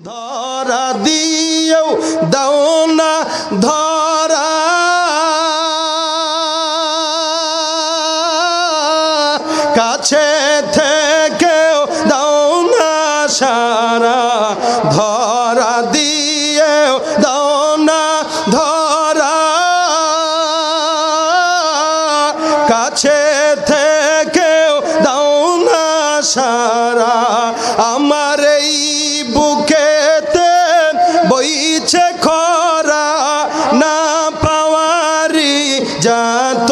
ধরা দিয়েও দাও না, ধরা। কাছে থেকেও দাও না সারা, ধরা দিয়েও দাও না, ধরা। কাছে থেকেও দাও না সারা। যাত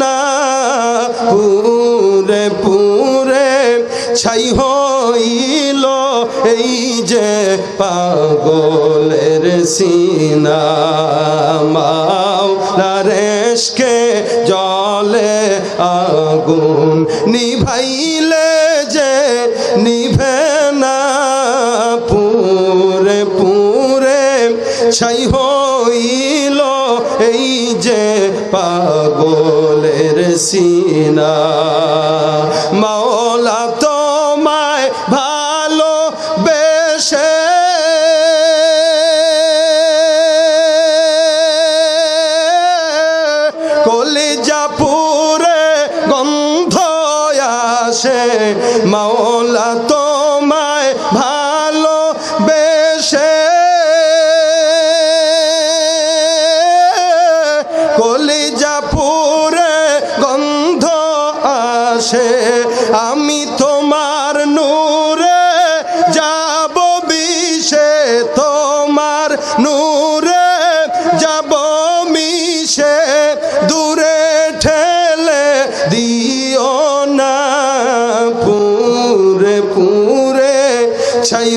না পুরে পুরে ছাই হইল এই যে পাগলের সিনা। মাওলারেশকে জলে আগুন নিভাইলে যে নিভে না। পুরে পুরে ছাই হইল পাগলের সিনা। মাওলা তোমায় ভালো বেশে কলিজা পুরে গন্ধ আসে। মাওলা তোমায় কলিজা পুরে গন্ধ আসে, আমি তোমার নূরে যাব বিষে, তোমার নূরে যাব মিশে, দূরে ঠেলে দিও না, পুরে পুরে ছাই এই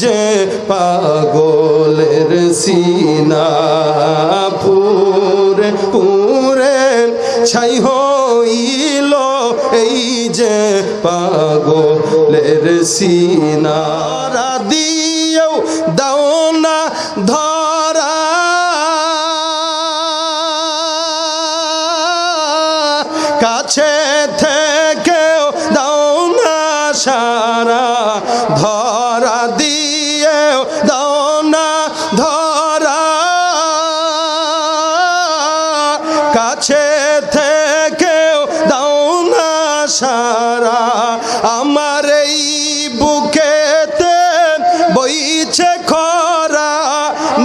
যে পাগলের সিনা পুরে পুরে ছাই হইল এই যে পাগলের সিনা দিয়েও দাও না ধরা। কাছে থেকেও দাও না সারা। কাছে থেকেও দাও না সারা। আমার এই বুকেতে বইছে খরা,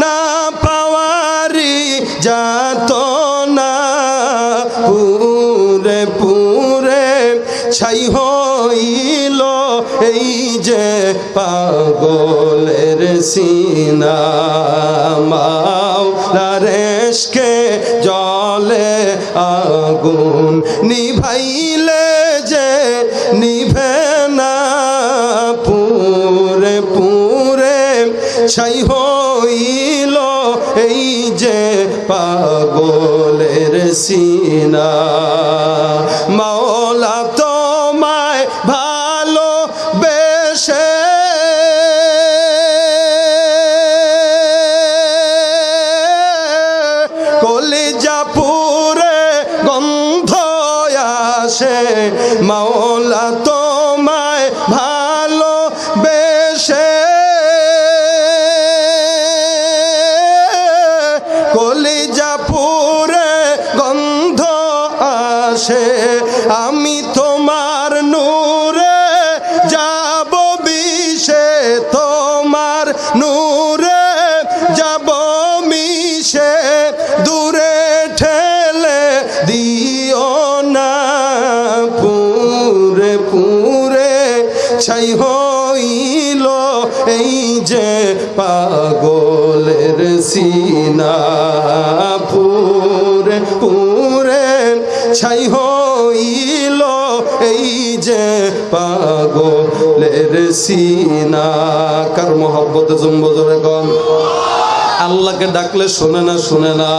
না পাওয়ারি যাত না পুরে পুরে ছাই হইল এই যে পাগলের সিনা। মাওলারেশকে জলে আগুন নিভাইলে যে নিভে না পুরে পুরে ছাই হইল এই যে পাগলের সিনা। মাওলা আসে, আমি তোমার নূরে যাব বিষে তোমার নূরে যাব মিশে। দূরে ঠেলে দিও না, পুরে পুরে ছাই হইল এই যে পাগলের সিনা। পুরে পুরে ছাই হইল এই যে পাগলের সিনা। কার মহব্বত জুম্বজরে কম আল্লাহকে ডাকলে শোনে না শোনে না।